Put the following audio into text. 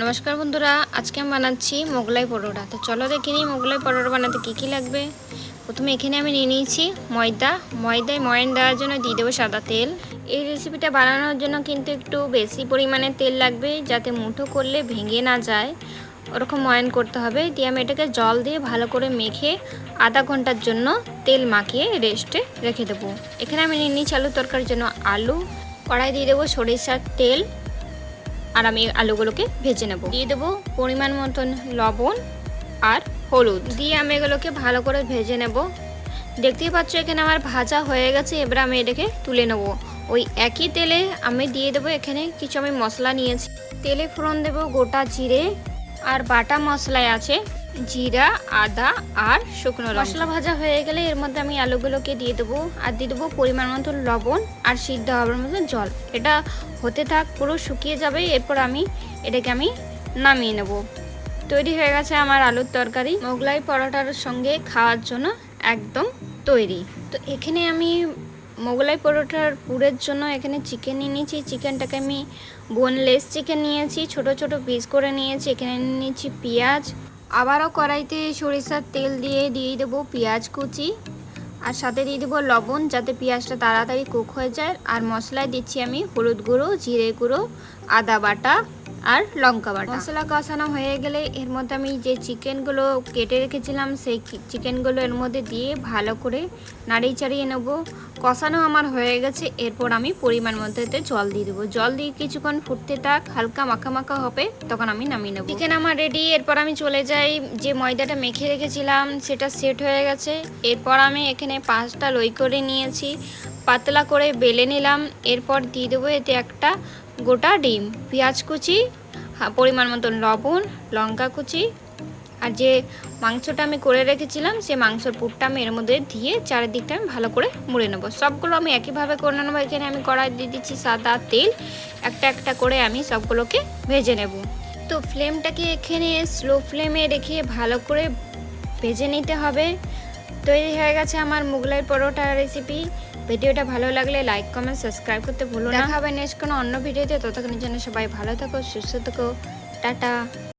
নমস্কার বন্ধুরা, আজকে আমি বানাচ্ছি মোগলাই পরোটা। তো চলো দেখে নিই মোগলাই পরোটা বানাতে কী কী লাগবে। প্রথমে এখানে আমি নিয়ে নিয়েছি ময়দা। ময়দায় ময়ন দেওয়ার জন্য দিয়ে দেবো সাদা তেল। এই রেসিপিটা বানানোর জন্য কিন্তু একটু বেশি পরিমাণে তেল লাগবে, যাতে মুঠো করলে ভেঙে না যায়। ওরকম ময়ন করতে হবে। দিয়ে আমি এটাকে জল দিয়ে ভালো করে মেখে আধা ঘণ্টার জন্য তেল মাখিয়ে রেস্টে রেখে দেবো। এখানে আমি নিয়ে নিয়েছি আলু তরকারির জন্য আলু। কড়াই দিয়ে দেবো সরিষার তেল। আর আমি আলুগুলোকে ভেজে নেব। দিয়ে দেবো পরিমাণ মতন লবণ আর হলুদ। দিয়ে আমি এগুলোকে ভালো করে ভেজে নেব। দেখতেই পাচ্ছ এখানে আমার ভাজা হয়ে গেছে, এবার আমি এটাকে তুলে নেব। ওই একই তেলে আমি দিয়ে দেবো এখানে কিছু আমি মশলা নিয়েছি। তেলে ফোড়ন দেব গোটা জিরে আর বাটা মশলায় আছে। জিরা, আদা আর শুকনো মশলা ভাজা হয়ে গেলে এর মধ্যে আমি আলুগুলোকে দিয়ে দেবো। আর দিয়ে দেবো পরিমাণ মতো লবণ আর সিদ্ধ হওয়ার মতো জল। এটা হতে থাক, পুরো শুকিয়ে যাবে। এরপর আমি এটাকে আমি নামিয়ে নেব। তৈরি হয়ে গেছে আমার আলুর তরকারি। মোগলাই পরোটার সঙ্গে খাওয়ার জন্য একদম তৈরি। তো এখানে আমি মোগলাই পরোটার পুরের জন্য এখানে চিকেন নিয়ে নিয়েছি। চিকেনটাকে আমি বোনলেস চিকেন নিয়েছি। ছোট ছোট পিস করে নিয়েছি। এখানে নিয়েছি পেঁয়াজ আবারও কড়াইতে সরিষার তেল দিয়ে দিয়ে দেবো পেঁয়াজ কুচি। আর সাথে দিয়ে দেবো লবণ যাতে পেঁয়াজটা তাড়াতাড়ি কুক হয়ে যায়। আর মশলায় দিচ্ছি আমি হলুদ গুঁড়ো, জিরে গুঁড়ো, আদা বাটা। আর লঙ্কা বাটা। মশলা কষানো হয়ে গেলে এর মধ্যে আমি যে চিকেনগুলো কেটে রেখেছিলাম সেই চিকেনগুলো এর মধ্যে দিয়ে ভালো করে নাড়িয়ে চাড়িয়ে নেব। কষানো আমার হয়ে গেছে এরপর আমি পরিমাণ মতো এতে জল দিয়ে দেবো। জল দিয়ে কিছুক্ষণ ফুটতে থাক হালকা মাখা মাখা হবে তখন আমি নামিয়ে নেব। চিকেন আমার রেডি এরপর আমি চলে যাই। যে ময়দাটা মেখে রেখেছিলাম সেটা সেট হয়ে গেছে। এরপর আমি এখানে পাঁচটা লই করে নিয়েছি। পাতলা করে বেলে নিলাম। এরপর দিয়ে দেবো এতে একটা গোটা ডিম, পেঁয়াজ কুচি পরিমাণ মতন লবণ, লঙ্কা কুচি। আর যে মাংসটা আমি করে রেখেছিলাম সেই মাংসর পুরটা আমি এর মধ্যে দিয়ে চারিদিকটা আমি ভালো করে মুড়ে নেব। সবগুলো আমি একইভাবে করে নেব, এখানে আমি কড়াই দিয়ে দিচ্ছি সাদা তেল। একটা একটা করে আমি সবগুলোকে ভেজে নেব। তো ফ্লেমটাকে এখানে স্লো ফ্লেমে রেখে ভালো করে ভেজে নিতে হবে। তৈরি হয়ে গেছে আমার মুগলাই পরোটা রেসিপি ভিডিওটা ভালো লাগলে লাইক কমেন্ট সাবস্ক্রাইব করতে ভুলো না। হবে নেক্সট কোনো অন্য ভিডিওতে। ততক্ষণের জন্য সবাই ভালো থাকো, সুস্থ থাকো। টাটা।